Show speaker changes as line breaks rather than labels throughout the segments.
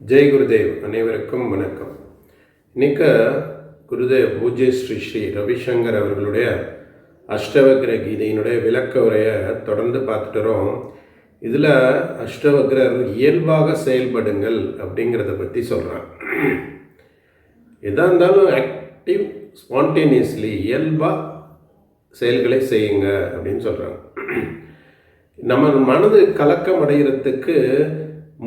ஜெய் குருதேவ் அனைவருக்கும் வணக்கம். இன்னைக்கு குருதேவ் பூஜ்ய ஸ்ரீ ஸ்ரீ ரவிசங்கர் அவர்களுடைய அஷ்டவக்ர கீதையினுடைய விளக்க உரையை தொடர்ந்து பார்த்துட்டு வரோம். இதில் அஷ்டவக்ரர் இயல்பாக செயல்படுங்கள் அப்படிங்கிறத பற்றி சொல்கிறான் எதாக இருந்தாலும் ஆக்டிவ் ஸ்பான்டேனியஸ்லி இயல்பாக செயல்களை செய்யுங்க அப்படின்னு சொல்கிறாங்க நம்ம மனது கலக்கம் அடைகிறதுக்கு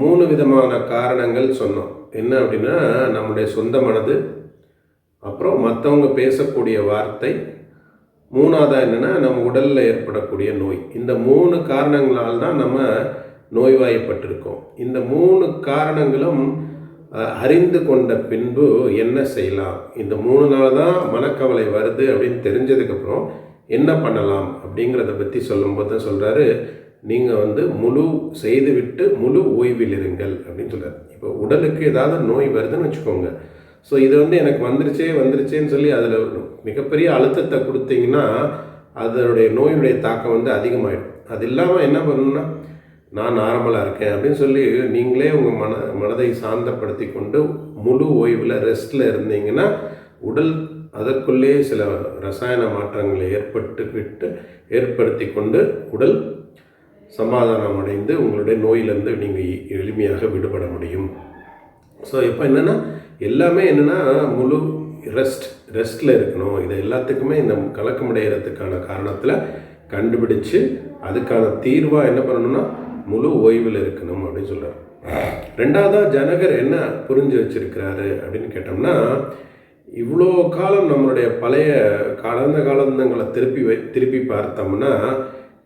மூணு விதமான காரணங்கள் சொன்னோம். என்ன அப்படின்னா நம்முடைய சொந்த மனது அப்புறம் மற்றவங்க பேசக்கூடிய வார்த்தை மூணாவதாக என்னென்னா நம்ம உடலில் ஏற்படக்கூடிய நோய். இந்த மூணு காரணங்களால் தான் நம்ம நோய்வாய்ப்பட்டிருக்கோம். இந்த மூணு காரணங்களும் அறிந்து கொண்ட பின்பு என்ன செய்யலாம்? இந்த மூணு நாள் தான் மனக்கவலை வருது அப்படின்னு தெரிஞ்சதுக்கப்புறம் என்ன பண்ணலாம் அப்படிங்கிறத பற்றி சொல்லும்போது தான் சொல்கிறாரு நீங்கள் வந்து முழு செய்துவிட்டு முழு ஓய்வில் இருங்கள் அப்படின்னு சொல்கிறார் இப்போ உடலுக்கு ஏதாவது நோய் வருதுன்னு வச்சுக்கோங்க. ஸோ இது வந்து எனக்கு வந்துருச்சே வந்துருச்சேன்னு சொல்லி அதில் மிகப்பெரிய அழுத்தத்தை கொடுத்தீங்கன்னா அதனுடைய நோயுடைய தாக்கம் வந்து அதிகமாகிடும் அது இல்லாமல் என்ன பண்ணணும்னா நான் நார்மலாக இருக்கேன் அப்படின்னு சொல்லி நீங்களே உங்கள் மன மனதை சாந்தப்படுத்தி கொண்டு முழு ஓய்வில் ரெஸ்ட்டில் இருந்தீங்கன்னா உடல் அதற்குள்ளே சில ரசாயன மாற்றங்களை ஏற்பட்டு விட்டு ஏற்படுத்தி கொண்டு உடல் சமாதானம் அடைந்து உங்களுடைய நோயிலிருந்து நீங்கள் எளிமையாக விடுபட முடியும். ஸோ இப்போ என்னென்னா எல்லாமே என்னென்னா முழு ரெஸ்ட் ரெஸ்ட்டில் இருக்கணும். இது எல்லாத்துக்குமே இந்த கலக்கமடைகிறதுக்கான காரணத்தில் கண்டுபிடிச்சு அதுக்கான தீர்வாக என்ன பண்ணணும்னா முழு ஓய்வில் இருக்கணும் அப்படின்னு சொல்கிறார் ரெண்டாவதாக ஜனகர் என்ன புரிஞ்சு வச்சிருக்கிறாரு அப்படின்னு கேட்டோம்னா இவ்வளோ காலம் நம்மளுடைய பழைய கடந்த காலங்களை திருப்பி வை திருப்பி பார்த்தோம்னா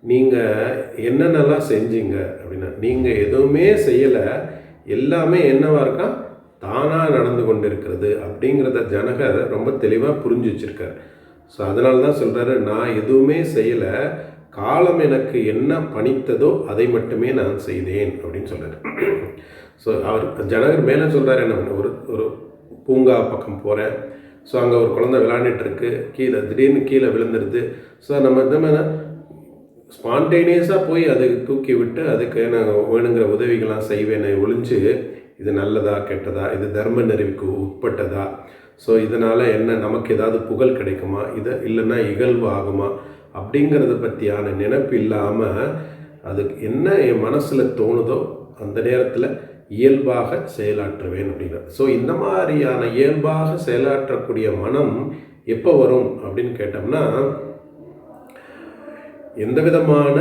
நீங்கள் என்னென்னலாம் செஞ்சீங்க அப்படின்னா நீங்கள் எதுவுமே செய்யலை எல்லாமே என்னவாக இருக்கா? தானாக நடந்து கொண்டு இருக்கிறது அப்படிங்கிறத ஜனகர் ரொம்ப தெளிவாக புரிஞ்சு வச்சுருக்கார். ஸோ அதனால தான் சொல்கிறாரு நான் எதுவுமே செய்யலை காலம் எனக்கு என்ன பணித்ததோ அதை மட்டுமே நான் செய்தேன் அப்படின்னு சொல்கிறார் ஸோ அவர் ஜனகர் மேலே சொல்கிறார் என்ன ஒரு ஒரு பூங்கா பக்கம் போகிறேன் ஸோ அங்கே ஒரு குழந்தை விளையாண்டுட்டு இருக்கு. கீழே திடீர்னு கீழே விழுந்துருது. ஸோ நம்ம இந்த மாதிரி ஸ்பான்டேனியஸாக போய் அதை தூக்கி விட்டு அதுக்கு நான் வேணுங்கிற உதவிகள்லாம் செய்வேனே. ஒழிஞ்சு இது நல்லதா கெட்டதா இது தர்ம நெறிவுக்கு உட்பட்டதா? ஸோ இதனால் என்ன நமக்கு ஏதாவது புகழ் கிடைக்குமா? இதை இல்லைன்னா இகழ்வு ஆகுமா? அப்படிங்கிறத பற்றியான நினைப்பு இல்லாமல் அதுக்கு என்ன என் மனசில் தோணுதோ அந்த நேரத்தில் இயல்பாக செயலாற்றுவேன் அப்படிங்கிற ஸோ இந்த மாதிரியான இயல்பாக செயலாற்றக்கூடிய மனம் எப்போ வரும் அப்படின்னு கேட்டோம்னா எந்த விதமான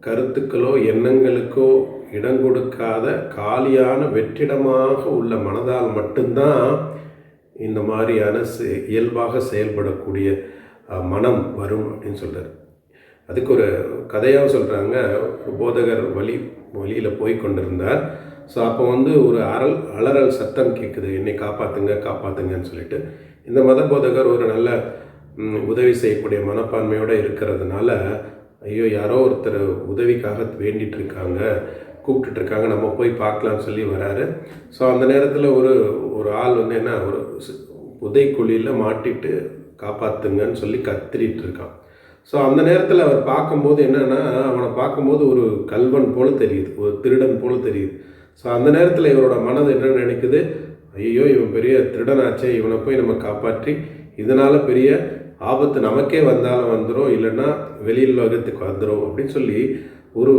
கருத்துக்களோ எண்ணங்களுக்கோ இடம் கொடுக்காத காலியான வெற்றிடமாக உள்ள மனதால் மட்டும்தான் இந்த மாதிரியான செ- இயல்பாக செயல்படக்கூடிய மனம் வரும் அப்படின்னு சொல்கிறார் அதுக்கு ஒரு கதையாக சொல்கிறாங்க ஒரு போதகர் வழி வழியில் போய் கொண்டிருந்தார். ஸோ அப்போ வந்து ஒரு அறல் அலறல் சத்தம் கேட்குது என்னை காப்பாற்றுங்க காப்பாற்றுங்கன்னு சொல்லிட்டு. இந்த மத போதகர் ஒரு நல்ல உதவி செய்யக்கூடிய மனப்பான்மையோடு இருக்கிறதுனால ஐயோ யாரோ ஒருத்தர் உதவிக்காக வேண்டிட்டு இருக்காங்க கூப்பிட்டுட்டு இருக்காங்க நம்ம போய் பார்க்கலாம்னு சொல்லி வராரு. ஸோ அந்த நேரத்தில் ஒரு ஒரு ஆள் வந்து என்ன ஒரு சி- புதைக்குழியில் மாட்டிட்டு காப்பாற்றுங்கன்னு சொல்லி கத்திரிட்டு இருக்கான் ஸோ அந்த நேரத்தில் அவர் பார்க்கும்போது என்னன்னா அவனை பார்க்கும்போது ஒரு கல்வன் போல் தெரியுது ஒரு திருடன் போல் தெரியுது. ஸோ அந்த நேரத்தில் இவரோட மனது என்ன நினைக்குது ஐயோ இவன் பெரிய திருடனாச்சே இவனை போய் நம்ம காப்பாற்றி இதனால் பெரிய ஆபத்து நமக்கே வந்தாலும் வந்துடும் இல்லைன்னா வெளியில் உலகத்துக்கு வந்துடும் அப்படின்னு சொல்லி ஒரு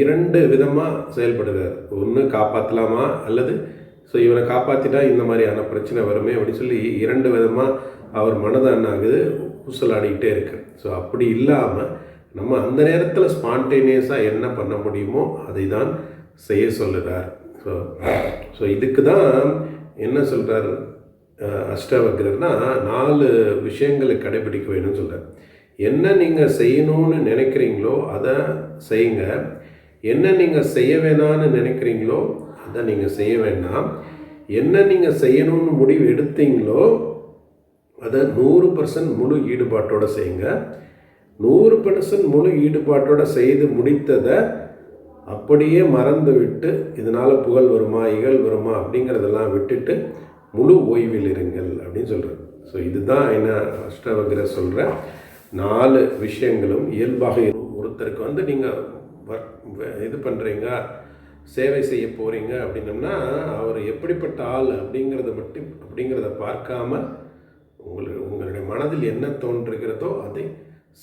இரண்டு விதமாக செயல்படுகிறார் ஒன்று காப்பாற்றலாமா அல்லது ஸோ இவனை காப்பாற்றிட்டா இந்த மாதிரியான பிரச்சனை வருமே அப்படின்னு சொல்லி இரண்டு விதமாக அவர் மனதை என்னாகுது ஊசலாடிக்கிட்டே இருக்கு. ஸோ அப்படி இல்லாமல் நம்ம அந்த நேரத்தில் ஸ்பான்டேனியஸாக என்ன பண்ண முடியுமோ அதை தான் செய்ய சொல்லுறார். ஸோ ஸோ இதுக்கு தான் என்ன சொல்கிறார் அஷ்டவக்ரர்னா நாலு விஷயங்களை கடைபிடிக்க வேணும்னு சொல்கிறார் என்ன நீங்கள் செய்யணும்னு நினைக்கிறீங்களோ அதை செய்யுங்க. என்ன நீங்கள் செய்ய வேணாம்னு நினைக்கிறீங்களோ அதை நீங்கள் செய்ய வேண்டாம். என்ன நீங்கள் செய்யணும்னு முடிவு எடுத்தீங்களோ அதை நூறு பர்சன்ட் முழு ஈடுபாட்டோடு செய்யுங்க. நூறு பர்சன்ட் முழு ஈடுபாட்டோடு செய்து முடித்ததை அப்படியே மறந்து விட்டு இதனால் புகழ் வருமா இகழ் வருமா அப்படிங்கிறதெல்லாம் விட்டுட்டு முழு ஓய்வில் இருங்கள் அப்படின்னு சொல்கிறார் ஸோ இதுதான் என்ன அஷ்டவகிர சொல்கிற நாலு விஷயங்களும் இயல்பாக ஒருத்தருக்கு வந்து நீங்கள் இது பண்ணுறீங்க சேவை செய்ய போகிறீங்க அப்படின்னம்னா அவர் எப்படிப்பட்ட ஆள் அப்படிங்கிறத மட்டும் அப்படிங்கிறத பார்க்காம உங்களுக்கு உங்களுடைய மனதில் என்ன தோன்றுகிறதோ அதை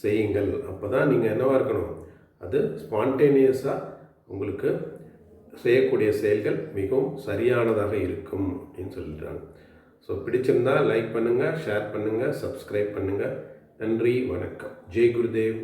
செய்யுங்கள். அப்போ தான் நீங்கள் என்னவாக இருக்கணும்? அது ஸ்பான்டேனியஸாக உங்களுக்கு செய்யக்கூடிய செயல்கள் மிகவும் சரியானதாக இருக்கும் அப்படின்னு சொல்லிடுறாங்க. ஸோ பிடிச்சிருந்தால் லைக் பண்ணுங்கள் ஷேர் பண்ணுங்கள் சப்ஸ்கிரைப் பண்ணுங்கள் நன்றி வணக்கம். ஜெய் குருதேவ்.